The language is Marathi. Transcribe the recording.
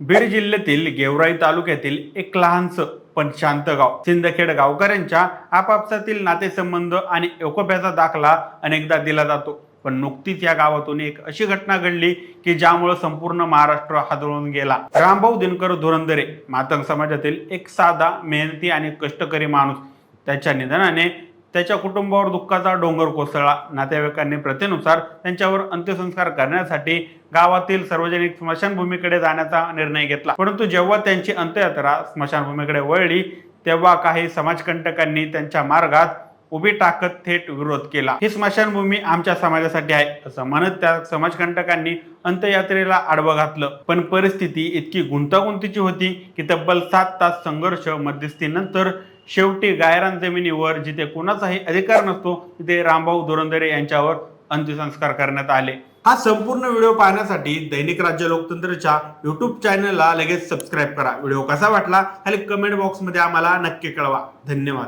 बीड जिल्ह्यातील गेवराई तालुक्यातील एक लहानसं पण शांत गाव सिंदखेड गावकऱ्यांच्या आपापसातील नातेसंबंध आणि एकोप्याचा दाखला अनेकदा दिला जातो. पण नुकतीच या गावातून एक अशी घटना घडली की ज्यामुळे संपूर्ण महाराष्ट्र हादळून गेला. रामभाऊ दिनकर धुरंदरे मातंग समाजातील एक साधा मेहनती आणि कष्टकरी माणूस. त्याच्या निधनाने त्याच्या कुटुंबावर दुःखाचा डोंगर कोसळला. नातेवाईकांनी प्रथेनुसार त्यांच्यावर अंत्यसंस्कार करण्यासाठी गावातील सार्वजनिक स्मशानभूमीकडे जाण्याचा निर्णय घेतला. परंतु जेव्हा त्यांची अंत्ययात्रा स्मशानभूमीकडे वळली तेव्हा काही समाजकंटकांनी त्यांच्या मार्गात उभी टाकत थेट विरोध केला. ही स्मशानभूमी आमच्या समाजासाठी आहे. असं म्हणत त्या समाजकंटकांनी अंत्ययात्रेला आडवं घातलं. पण परिस्थिती इतकी गुंतागुंतीची होती की तब्बल सात तास संघर्ष मध्यस्थीनंतर शेवटी गायरान जमिनीवर जिथे कोणाचाही अधिकार नसतो तिथे रामभाऊ धुरंदरे यांच्यावर अंत्यसंस्कार करण्यात आले. हा संपूर्ण व्हिडिओ पाहण्यासाठी दैनिक राज्य लोकतंत्रच्या युट्यूब चॅनलला लगेच सबस्क्राईब करा. व्हिडिओ कसा वाटला खाली कमेंट बॉक्समध्ये आम्हाला नक्की कळवा. धन्यवाद.